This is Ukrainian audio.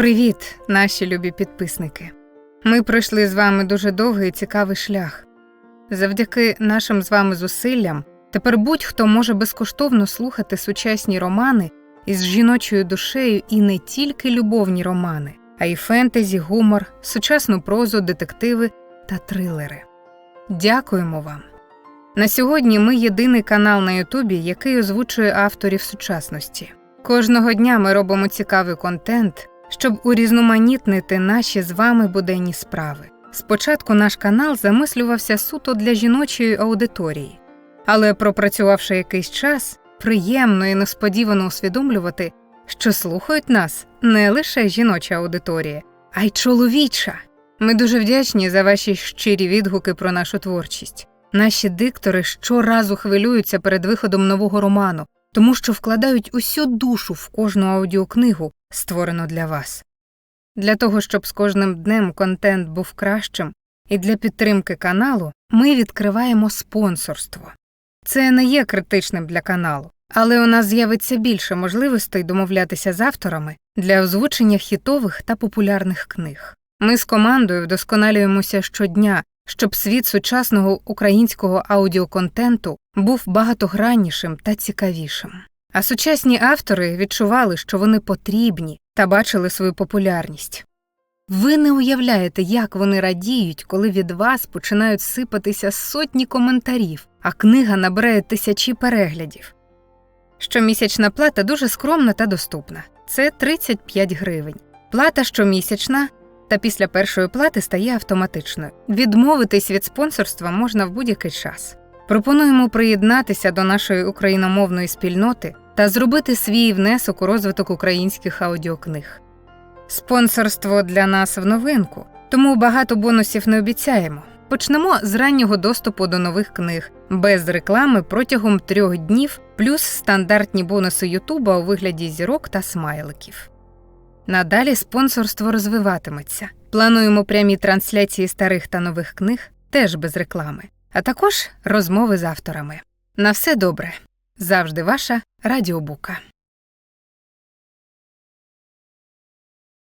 Привіт, наші любі підписники. Ми пройшли з вами дуже довгий і цікавий шлях. Завдяки нашим з вами зусиллям тепер будь-хто може безкоштовно слухати сучасні романи із жіночою душею і не тільки любовні романи, а й фентезі, гумор, сучасну прозу, детективи та трилери. Дякуємо вам! На сьогодні ми єдиний канал на Ютубі, який озвучує авторів сучасності. Кожного дня ми робимо цікавий контент, щоб урізноманітнити наші з вами буденні справи. Спочатку наш канал замислювався суто для жіночої аудиторії, але пропрацювавши якийсь час, приємно і несподівано усвідомлювати, що слухають нас не лише жіноча аудиторія, а й чоловіча. Ми дуже вдячні за ваші щирі відгуки про нашу творчість. Наші диктори щоразу хвилюються перед виходом нового роману, тому що вкладають усю душу в кожну аудіокнигу, створену для вас. Для того, щоб з кожним днем контент був кращим, і для підтримки каналу ми відкриваємо спонсорство. Це не є критичним для каналу, але у нас з'явиться більше можливостей домовлятися з авторами для озвучення хітових та популярних книг. Ми з командою вдосконалюємося щодня, щоб світ сучасного українського аудіоконтенту був багатограннішим та цікавішим. А сучасні автори відчували, що вони потрібні та бачили свою популярність. Ви не уявляєте, як вони радіють, коли від вас починають сипатися сотні коментарів, а книга набирає тисячі переглядів. Щомісячна плата дуже скромна та доступна це 35 гривень. Плата щомісячна та після першої плати стає автоматичною. Відмовитись від спонсорства можна в будь-який час. Пропонуємо приєднатися до нашої україномовної спільноти та зробити свій внесок у розвиток українських аудіокниг. Спонсорство для нас в новинку, тому багато бонусів не обіцяємо. Почнемо з раннього доступу до нових книг без реклами протягом трьох днів, плюс стандартні бонуси Ютуба у вигляді зірок та смайликів. Надалі спонсорство розвиватиметься. Плануємо прямі трансляції старих та нових книг теж без реклами, а також розмови з авторами. На все добре. Завжди ваша Радіобука.